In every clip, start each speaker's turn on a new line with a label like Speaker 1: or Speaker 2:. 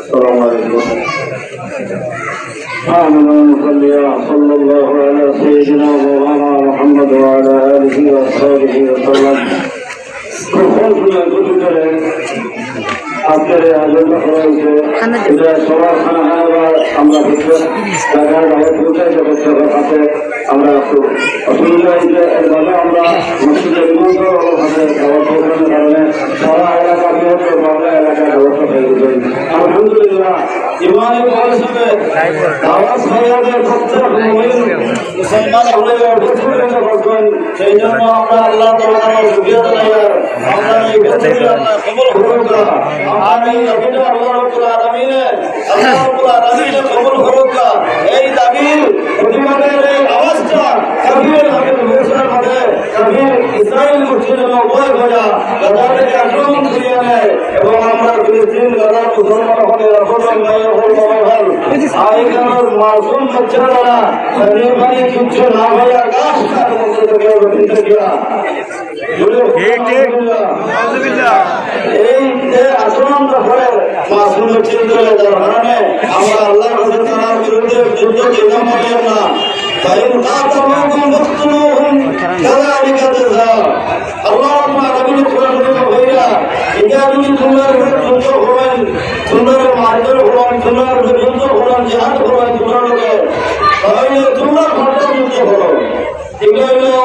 Speaker 1: السلام عليكم آمنا صلى صلى الله على سيدنا مولانا محمد وعلى آله وصحبه وسلم আজকের এই আয়োজন করা হয়েছে এটা সবার খানা খানাবার আমরা কিছু জায়গায় ভাবে পৌঁছাইতে করতে হবে তাতে আমরা একটু অসুবিধা হয়েছে এর ফলে আমরা মসজিদের নিমন্ত্রণভাবে মুসলমান হলে করবেন সেই জন্য আমরা আল্লাহ এই দাবির প্রতিবাদের এই আওয়াজটা কবির হাবিব মাঝে কবির ইসরায়েল মুসলিমের উভয় এবং আমরা ফিলিস্তিন গাজার মুসলমান হলে রসমান मासूम बच्चा बड़ा करने वाले कुछ भाई आकाश का मतलब क्या बन गया ঠিক ঠিক এই আসুন আমরা ফলে মাসুম চিন্তা যার কারণে আমরা আল্লাহর কাছে তার বিরুদ্ধে যুদ্ধ কেনা পাবেন না তাই তা তোমার কোন আল্লাহ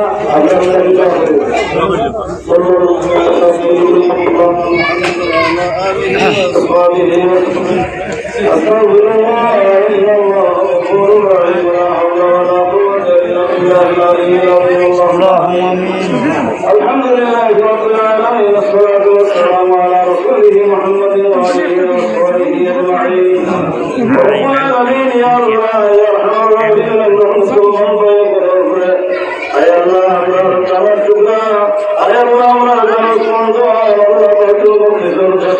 Speaker 1: علمنا الجهل صلى الله على سيدنا محمد الصالحين أستغفر الله إلا الله أكبر لا حول ولا قوة إلا بالله العلي العظيم اللهم آمين الحمد لله رب العالمين والصلاة والسلام على رسوله محمد وآله وصحبه أجمعين.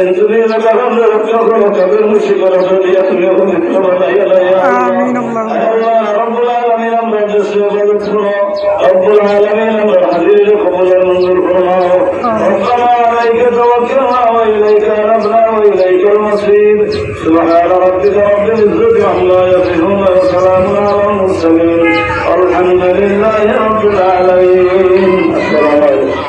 Speaker 1: الحمد يوم الكرم يا رب العالمين أمر وذكره رب العالمين أمر حديث قبل المنزل فرماه ربنا عليك توكلنا وإليك نبنا وإليك المصير سبحان ربك رب العزة عما يصفون وسلام على المرسلين والحمد لله رب العالمين السلام عليكم